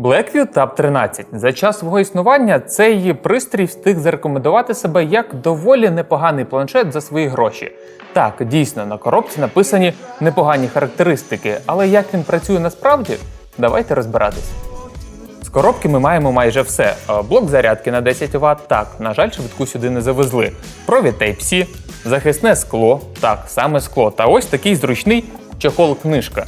Blackview Tab 13. За час свого існування цей пристрій встиг зарекомендувати себе як доволі непоганий планшет за свої гроші. Так, дійсно, на коробці написані непогані характеристики, але як він працює насправді, давайте розбиратись. З коробки ми маємо майже все. Е, Блок зарядки на 10 Вт, так, на жаль, швидку сюди не завезли. Провід Type-C, захисне скло, так, саме скло. Та ось такий зручний чохол-книжка.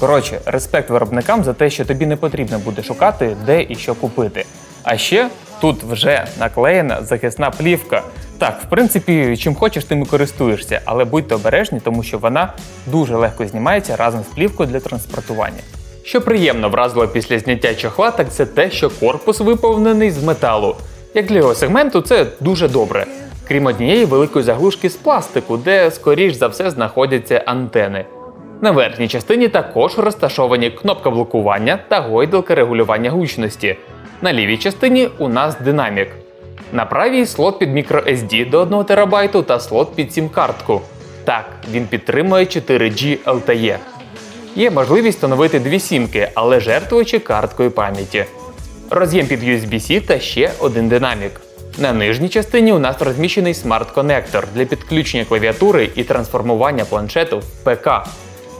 Коротше, респект виробникам за те, що тобі не потрібно буде шукати, де і що купити. А ще тут вже наклеєна захисна плівка. Так, в принципі, чим хочеш, тим і користуєшся, але будьте обережні, тому що вона дуже легко знімається разом з плівкою для транспортування. Що приємно вразило після зняття чохла, так це те, що корпус виповнений з металу. Як для його сегменту, це дуже добре. Крім однієї великої заглушки з пластику, де, скоріш за все, знаходяться антени. На верхній частині також розташовані кнопка блокування та гойдалка регулювання гучності. На лівій частині у нас динамік. На правій слот під microSD до 1 ТБ та слот під сім-картку. Так, він підтримує 4G LTE. Є можливість встановити дві сімки, але жертвуючи карткою пам'яті. Роз'єм під USB-C та ще один динамік. На нижній частині у нас розміщений смарт-конектор для підключення клавіатури і трансформування планшету в ПК.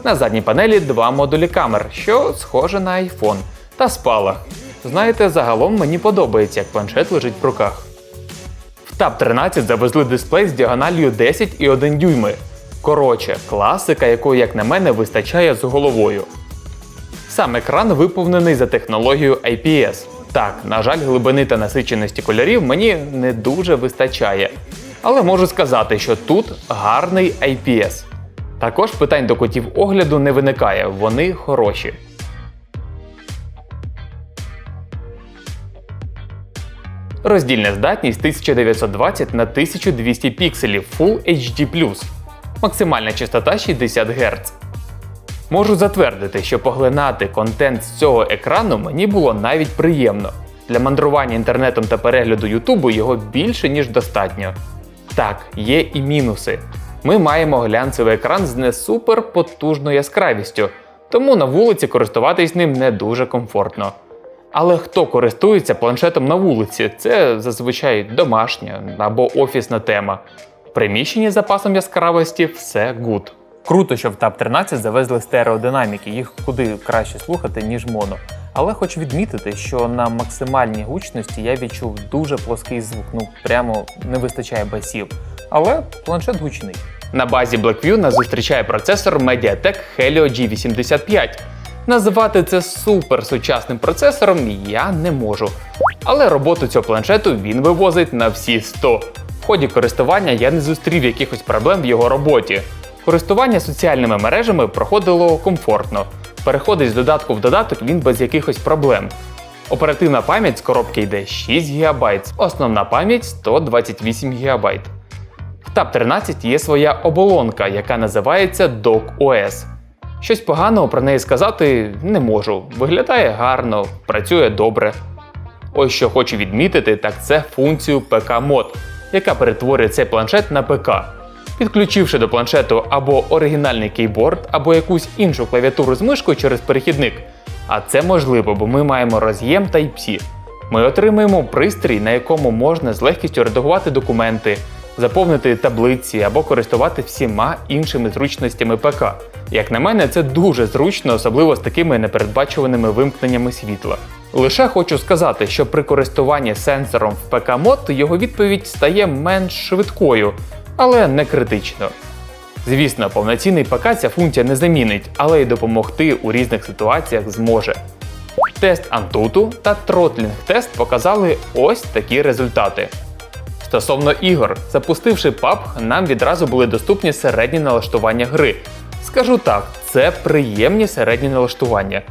На задній панелі два модулі камер, що схоже на iPhone, та спалах. Знаєте, загалом мені подобається, як планшет лежить в руках. В Tab 13 завезли дисплей з діагональю 10,1 дюйми. Коротше, класика, якої, як на мене, вистачає з головою. Сам екран виповнений за технологією IPS. Так, на жаль, глибини та насиченості кольорів мені не дуже вистачає. Але можу сказати, що тут гарний IPS. Також питань до котів огляду не виникає, вони хороші. Роздільна здатність 1920 на 1200 пікселів Full HD+. Максимальна частота 60 Гц. Можу затвердити, що поглинати контент з цього екрану мені було навіть приємно. Для мандрування інтернетом та перегляду Ютубу його більше, ніж достатньо. Так, є і мінуси. Ми маємо глянцевий екран з не потужною яскравістю, тому на вулиці користуватись ним не дуже комфортно. Але хто користується планшетом на вулиці, це зазвичай домашня або офісна тема. В приміщенні з запасом яскравості все гуд. Круто, що в Tab 13 завезли стереодинаміки, їх куди краще слухати, ніж моно. Але хочу відмітити, що на максимальній гучності я відчув дуже плоский звук, ну прямо не вистачає басів. Але планшет гучний. На базі Blackview нас зустрічає процесор Mediatek Helio G85. Назвати це супер сучасним процесором я не можу. Але роботу цього планшету він вивозить на всі 100. В ході користування я не зустрів якихось проблем в його роботі. Користування соціальними мережами проходило комфортно. Переходить з додатку в додаток він без якихось проблем. Оперативна пам'ять з коробки йде 6 ГБ, основна пам'ять 128 ГБ. В Tab 13 є своя оболонка, яка називається Dock OS. Щось поганого про неї сказати не можу. Виглядає гарно, працює добре. Ось що хочу відмітити, так це функцію ПК мод, яка перетворює цей планшет на ПК. Підключивши до планшету або оригінальний кейборд, або якусь іншу клавіатуру з мишкою через перехідник. А це можливо, бо ми маємо роз'єм Type-C. Ми отримуємо пристрій, на якому можна з легкістю редагувати документи, заповнити таблиці або користувати всіма іншими зручностями ПК. Як на мене, це дуже зручно, особливо з такими непередбачуваними вимкненнями світла. Лише хочу сказати, що при користуванні сенсором в ПК мод його відповідь стає менш швидкою, але не критично. Звісно, повноцінний ПК ця функція не замінить, але й допомогти у різних ситуаціях зможе. Тест Antutu та Throttling тест показали ось такі результати. Стосовно ігор, запустивши PUBG, нам відразу були доступні середні налаштування гри. Скажу так, це приємні середні налаштування.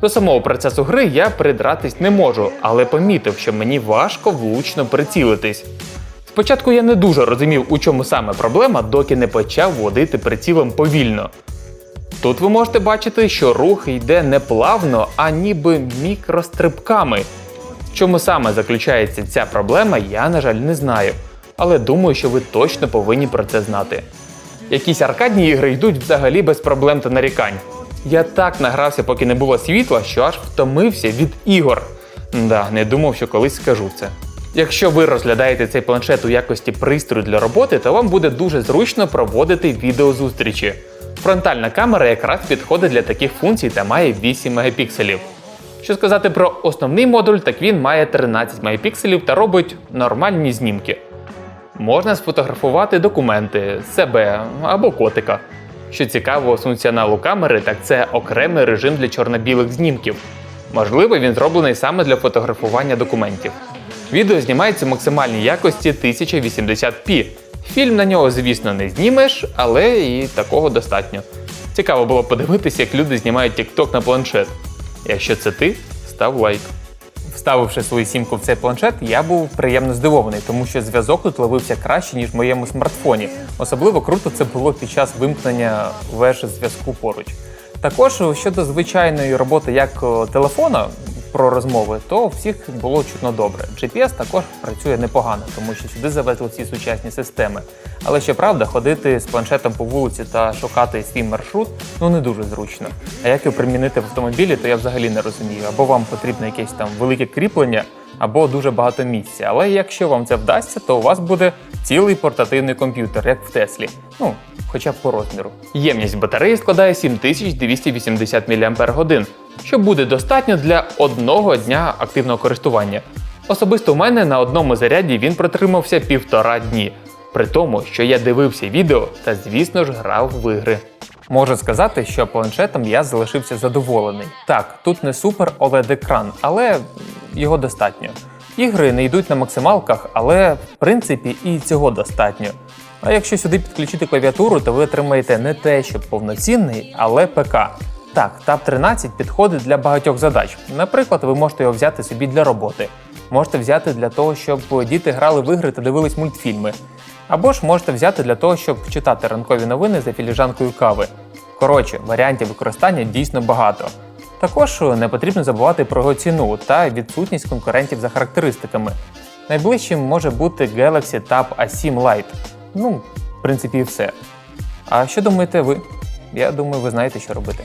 До самого процесу гри я придратись не можу, але помітив, що мені важко влучно прицілитись. Спочатку я не дуже розумів, у чому саме проблема, доки не почав водити прицілом повільно. Тут ви можете бачити, що рух йде не плавно, а ніби мікрострибками. Чому саме заключається ця проблема, я, на жаль, не знаю. Але думаю, що ви точно повинні про це знати. Якісь аркадні ігри йдуть взагалі без проблем та нарікань. Я так награвся, поки не було світла, що аж втомився від ігор. Да, не думав, що колись скажу це. Якщо ви розглядаєте цей планшет у якості пристрою для роботи, то вам буде дуже зручно проводити відеозустрічі. Фронтальна камера якраз підходить для таких функцій та має 8 мегапікселів. Що сказати про основний модуль, так він має 13 мегапікселів та робить нормальні знімки. Можна сфотографувати документи, себе або котика. Що цікаво з функціоналу камери, так це окремий режим для чорно-білих знімків. Можливо, він зроблений саме для фотографування документів. Відео знімається в максимальній якості 1080p. Фільм на нього, звісно, не знімеш, але і такого достатньо. Цікаво було подивитися, як люди знімають TikTok на планшет. Якщо це ти, став лайк. Вставивши свою сімку в цей планшет, я був приємно здивований, тому що зв'язок тут ловився краще, ніж в моєму смартфоні. Особливо круто це було під час вимкнення веж зв'язку поруч. Також щодо звичайної роботи як телефона про розмови, то у всіх було чутно добре. GPS також працює непогано, тому що сюди завезли всі сучасні системи. Але щоправда, ходити з планшетом по вулиці та шукати свій маршрут ну не дуже зручно. А як його примінити в автомобілі, то я взагалі не розумію. Або вам потрібно якесь там велике кріплення, або дуже багато місця. Але якщо вам це вдасться, то у вас буде цілий портативний комп'ютер, як в Теслі. Ну, хоча б по розміру. Ємність батареї складає 7280 мАч, що буде достатньо для одного дня активного користування. Особисто у мене на одному заряді він протримався півтора дні, при тому, що я дивився відео та, звісно ж, грав в ігри. Можу сказати, що планшетом я залишився задоволений. Так, тут не супер oled екран але його достатньо. Ігри не йдуть на максималках, але в принципі і цього достатньо. А якщо сюди підключити клавіатуру, то ви отримаєте не те, що повноцінний, але ПК. Так, Tab 13 підходить для багатьох задач. Наприклад, ви можете його взяти собі для роботи, можете взяти для того, щоб діти грали в ігри та дивились мультфільми. Або ж можете взяти для того, щоб читати ранкові новини за філіжанкою кави. Коротше, варіантів використання дійсно багато. Також не потрібно забувати про його ціну та відсутність конкурентів за характеристиками. Найближчим може бути Galaxy Tab A7 Lite. Ну, в принципі, і все. А що думаєте ви? Я думаю, ви знаєте, що робити.